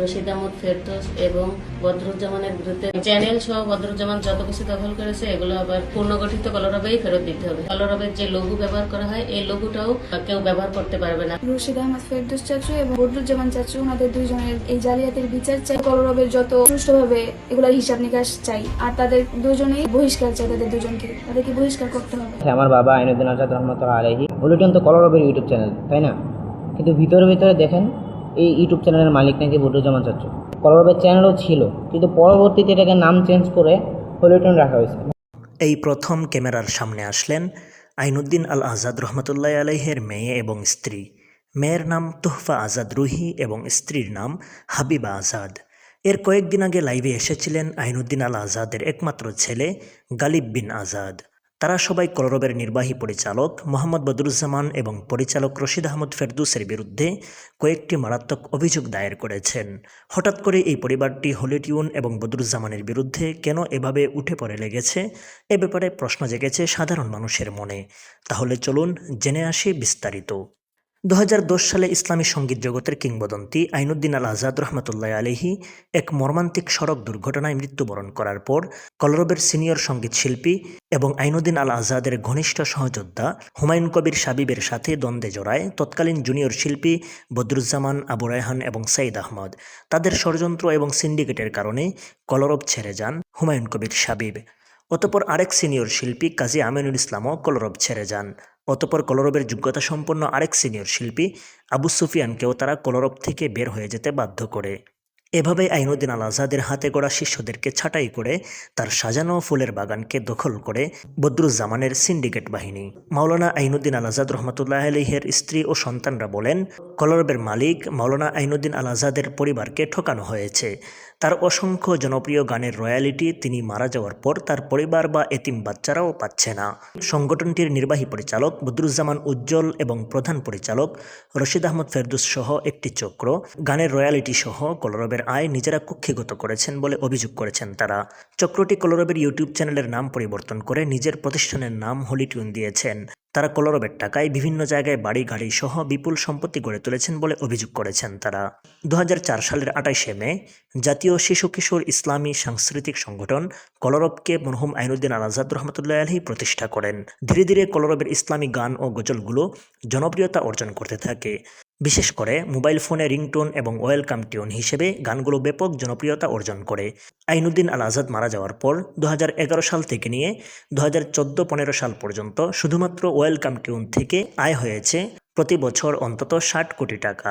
রশিদ আহমদ ফেরদোস এবং বদরুজ্জামানের বিরুদ্ধে চ্যানেল সহ বদরুজ্জামান যত কিছু দখল করেছে এগুলো আবার পুনর্গঠিত কলরবেই ফেরত দিতে হবে। কলরবের যে লঘু ব্যবহার করা হয় এই লঘুটাও কেউ ব্যবহার করতে পারবে না। রশিদ আহমদ ফেরদৌস চাচু এবং বদরুজ্জামান চাচু ওনাদের দুইজনের এই জালিয়াতের বিচার চাই। কলরবের যত সুষ্ঠুভাবে এগুলোর হিসাব নিকাশ চাই আর তাদের দুজনেই বহিষ্কার চাই তাদের দুজনকে। তাদেরকে বহিষ্কার করতে হবে। হ্যাঁ, আমার বাবা আইনুদ্দিন আজাদ আলহি বুলেটিন তো কলরবের ইউটিউব চ্যানেল তাই না? কিন্তু ভিতরে ভিতরে দেখেন এই ইউটিউব চ্যানেলের মালিক নাকি বদরুজ্জামান চাচ্চু। কলরবের চ্যানেলও ছিল, কিন্তু পরবর্তীতে এটাকে নাম চেঞ্জ করে বুলেটিন রাখা হয়েছে। এই প্রথম ক্যামেরার সামনে আসলেন আইনুদ্দিন আল আজাদ রহমতুল্লাহ আলাইহের মেয়ে এবং স্ত্রী। মেয়ের নাম তোহফা আজাদ রুহি এবং স্ত্রীর নাম হাবিবা আজাদ। এর কয়েকদিন আগে লাইভে এসেছিলেন আইনুদ্দিন আল আজাদের একমাত্র ছেলে গালিব বিন আজাদ। তারা সবাই কলরবের নির্বাহী পরিচালক মোহাম্মদ বদরুজ্জামান এবং পরিচালক রশিদ আহমদ ফেরদুসের বিরুদ্ধে কয়েকটি মারাত্মক অভিযোগ দায়ের করেছেন। হঠাৎ করে এই পরিবারটি হলিটিউন এবং বদরুজ্জামানের বিরুদ্ধে কেন এভাবে উঠে পড়ে লেগেছে, এ ব্যাপারে প্রশ্ন জেগেছে সাধারণ মানুষের মনে। তাহলে চলুন জেনে আসি বিস্তারিত। দু হাজার দশ সালে ইসলামী সংগীত জগতের কিংবদন্তি আইনুদ্দিন আল আজাদ রহমতুল্লাহ আলহি এক মর্মান্তিক সড়ক দুর্ঘটনায় মৃত্যুবরণ করার পর কলরবের সিনিয়র সংগীত শিল্পী এবং আইনুদ্দিন আল আজাদের ঘনিষ্ঠ সহযোদ্ধা হুমায়ুন কবির সাবিবের সাথে দ্বন্দ্বে জড়ায় তৎকালীন জুনিয়র শিল্পী বদরুজ্জামান, আবু রায়হান এবং সাইদ আহমদ। তাদের ষড়যন্ত্র এবং সিন্ডিকেটের কারণে কলরব ছেড়ে যান হুমায়ুন কবির সাবিব অতপর আরেক সিনিয়র শিল্পী কাজী আমিনুল ইসলামও কলরব ছেড়ে যান। অতপর কলরবের যোগ্যতা সম্পন্ন আরেক সিনিয়র শিল্পী আবু সুফিয়ানকেও তারা কলরব থেকে বের হয়ে যেতে বাধ্য করে। এভাবে আইনুদ্দিন আল আজাদের হাতে গড়া শিষ্যদেরকে ছাঁটাই করে তার সাজানো ফুলের বাগানকে দখল করে বদরুজ্জামানের সিন্ডিকেট বাহিনী। মাওলানা আইনুদ্দিন আল আজাদ রহমতুল্লাহ আলহের স্ত্রী ও সন্তানরা বলেন, কলরবের মালিক মাওলানা আইনুদ্দিন আল আজাদের পরিবারকে ঠকানো হয়েছে। তার অসংখ্য জনপ্রিয় গানের রয়্যালিটি তিনি মারা যাওয়ার পর তার পরিবার বা এতিম বাচ্চারাও পাচ্ছে না। সংগঠনটির নির্বাহী পরিচালক, বদরুজ্জামান উজ্জ্বল এবং প্রধান পরিচালক রশিদ আহমদ ফেরদুস সহ একটি চক্র, গানের রয়্যালিটি সহ কলরবের আয় নিজেরা কুক্ষিগত করেছেন বলে অভিযোগ করেছেন তারা। চক্রটি কলরবের ইউটিউব চ্যানেলের নাম পরিবর্তন করে নিজের প্রতিষ্ঠানের নাম হলিটিউন দিয়েছেন। তারা কলরবের টাকায় বিভিন্ন জায়গায় বাড়ি, গাড়ি সহ বিপুল সম্পত্তি গড়ে তুলেছেন বলে অভিযোগ করেছেন তারা। দু হাজার চার সালের আঠাইশে মে, জাতীয় শিশু কিশোর ইসলামী সাংস্কৃতিক সংগঠন কলরবকে মরহুম আইনুদ্দিন আল আজাদ রহমতুল্লাহ আলহী প্রতিষ্ঠা করেন। ধীরে ধীরে কলরবের ইসলামী গান ও গজলগুলো জনপ্রিয়তা অর্জন করতে থাকে। বিশেষ করে মোবাইল ফোনে রিংটোন এবং ওয়েলকাম টিউন হিসেবে গানগুলো ব্যাপক জনপ্রিয়তা অর্জন করে। আইনুদ্দিন আল আজাদ মারা যাওয়ার পর দু হাজার এগারো সাল থেকে নিয়ে দু হাজার চোদ্দ পনেরো সাল পর্যন্ত শুধুমাত্র ওয়েলকাম টিউন থেকে আয় হয়েছে প্রতি বছর অন্তত ষাট কোটি টাকা।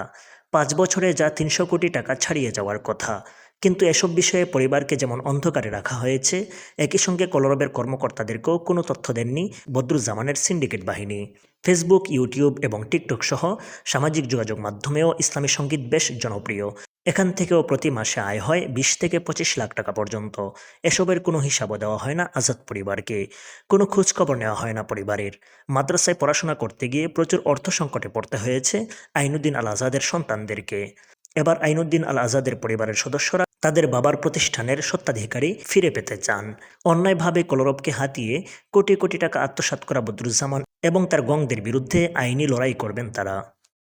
পাঁচ বছরে যা তিনশো কোটি টাকা ছাড়িয়ে যাওয়ার কথা। কিন্তু এসব বিষয়ে পরিবারকে যেমন অন্ধকারে রাখা হয়েছে, একই সঙ্গে কলরবের কর্মকর্তাদেরকেও কোনো তথ্য দেননি বদরুজ্জামানের সিন্ডিকেট বাহিনী। ফেসবুক ইউটিউব এবং টিকটক সহ সামাজিক যোগাযোগ মাধ্যমেও ইসলামী সংগীত বেশ জনপ্রিয়। এখান থেকেও প্রতি মাসে আয় হয় বিশ থেকে পঁচিশ লাখ টাকা পর্যন্ত। এসবের কোনো হিসাবও দেওয়া হয় না আজাদ পরিবারকে। কোনো খোঁজখবর নেওয়া হয় না পরিবারের। মাদ্রাসায় পড়াশোনা করতে গিয়ে প্রচুর অর্থ সংকটে পড়তে হয়েছে আইনুদ্দিন আল আজাদের সন্তানদেরকে। এবার আইনুদ্দিন আল আজাদের পরিবারের সদস্যরা তাদের বাবার প্রতিষ্ঠানের সত্ত্বাধিকারী ফিরে পেতে চান। অন্যায়ভাবে কলরবকে হাতিয়ে কোটি কোটি টাকা আত্মসাৎ করা বদরুজ্জামান এবং তার গংদের বিরুদ্ধে আইনি লড়াই করবেন তারা।